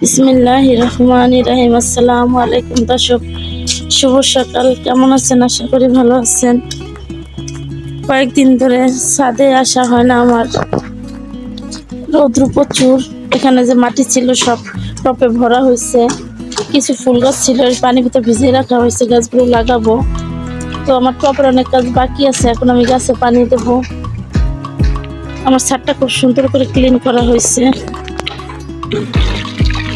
বিসমিল্লাহ রহমান রাহিম আসসালাম আলাইকুম দর্শক, শুভ সকাল। কেমন আছেন? আশা করি ভালো আছেন। কয়েকদিন ধরে ছাদে আসা হয় না আমার। রৌদ্র প্রচুর। এখানে যে মাটি ছিল সব টপে ভরা হয়েছে। কিছু ফুল গাছ ছিল পানি ভিতরে ভিজিয়ে রাখা হয়েছে, গাছগুলো লাগাবো। তো আমার টপের অনেক কাজ বাকি আছে, এখন আমি গাছে পানি দেবো। আমার ছাদটা খুব সুন্দর করে ক্লিন করা হয়েছে।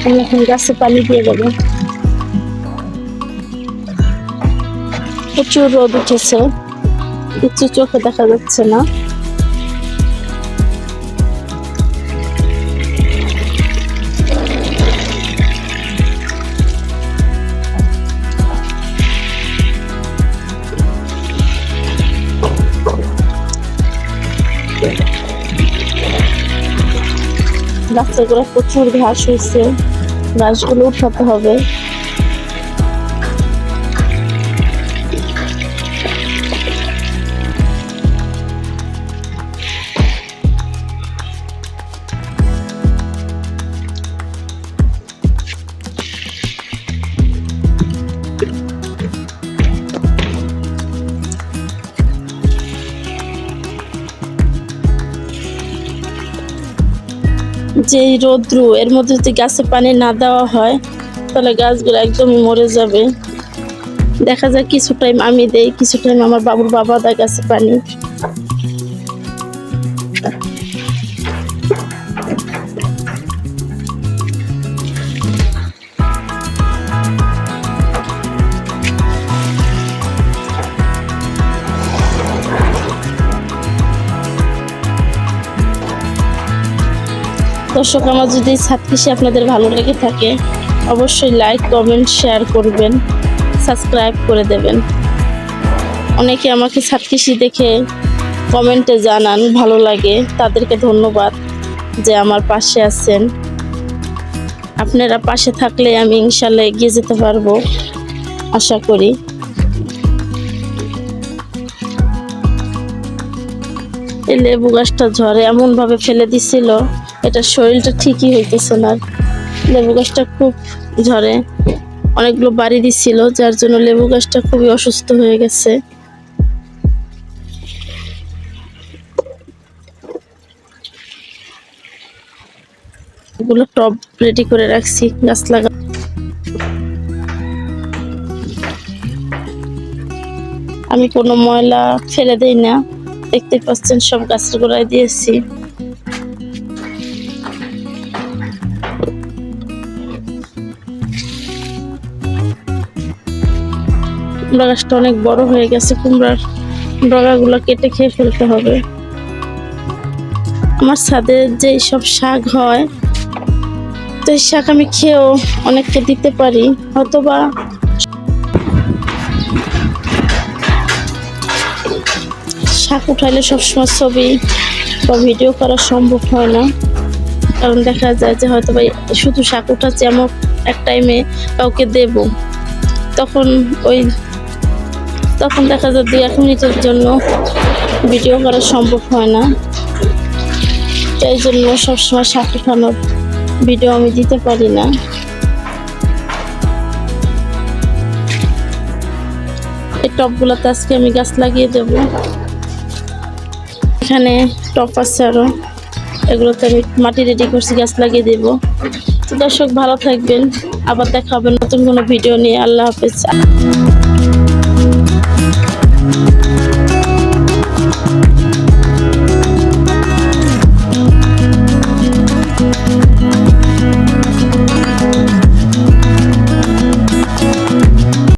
আমি এখন গাছে পানি দিয়ে দেবো। প্রচুর রোদ উঠেছে কিছু চোখে দেখা যাচ্ছে না। গোড়ায় প্রচুর ঘাস হয়েছে। ঘাসগুলো উঠাতে হবে। যে রৌদ্রু, এর মধ্যে যদি গাছে পানি না দেওয়া হয়, তাহলে গাছগুলো একদমই মরে যাবে। দেখা যায় কিছু টাইম আমি দেই, কিছু টাইম আমার বাবুর বাবা দেয় গাছে পানি। দর্শক, আমার যদি ছাদ আপনাদের ভালো লেগে থাকে, অবশ্যই লাইক কমেন্ট শেয়ার করবেন সাবস্ক্রাইব করে দেবেন। অনেকে আমাকে ছাদ দেখে কমেন্টে জানান, ভালো লাগে। তাদেরকে ধন্যবাদ যে আমার পাশে আছেন। আপনারা পাশে থাকলে আমি ইনশাল্লাহ এগিয়ে যেতে পারব, আশা করি। এই লেবু গাছটা ঝড়ে এমন ভাবে ফেলে দিছিল, এটা শরীরটা ঠিকই হইতেছে না। লেবু গাছটা খুব ঝড়ে, অনেকগুলো বাড়ি দিছিল, যার জন্য লেবু গাছটা খুবই অসুস্থ হয়ে গেছে। এগুলো টব রেডি করে রাখছি, গাছ লাগা আমি কোনো ময়লা ফেলে দেই না। দেখতে পাচ্ছেন সব গাছের গোড়ায় দিয়েছি। কুমড়া গাছটা অনেক বড় হয়ে গেছে, কুমড়ার ডগাগুলো কেটে খেয়ে ফেলতে হবে। আমার ছাদে যে সব শাক হয়, তো শাক আমি খেয়েও অনেককে দিতে পারি অথবা শাক উঠাইলে সবসময় ছবি বা ভিডিও করা সম্ভব হয় না। কারণ দেখা যায় যে হয়তো বা শুধু শাক উঠাচ্ছে এমন এক টাইমে কাউকে দেব। তখন ওই তখন দেখা যায় দুই, এক মিনিটের জন্য ভিডিও করা সম্ভব হয় না। তাই জন্য সবসময় শাক উঠানোর ভিডিও আমি দিতে পারি না। এই টপগুলোতে আজকে আমি গাছ লাগিয়ে দেব। এখানে টপ আছে আরও এগুলোতে আমি মাটি রেডি করছি, গাছ লাগিয়ে দেব। তো দর্শক, ভালো থাকবেন। আবার দেখা হবে নতুন কোনো ভিডিও নিয়ে। আল্লাহ হাফেজ।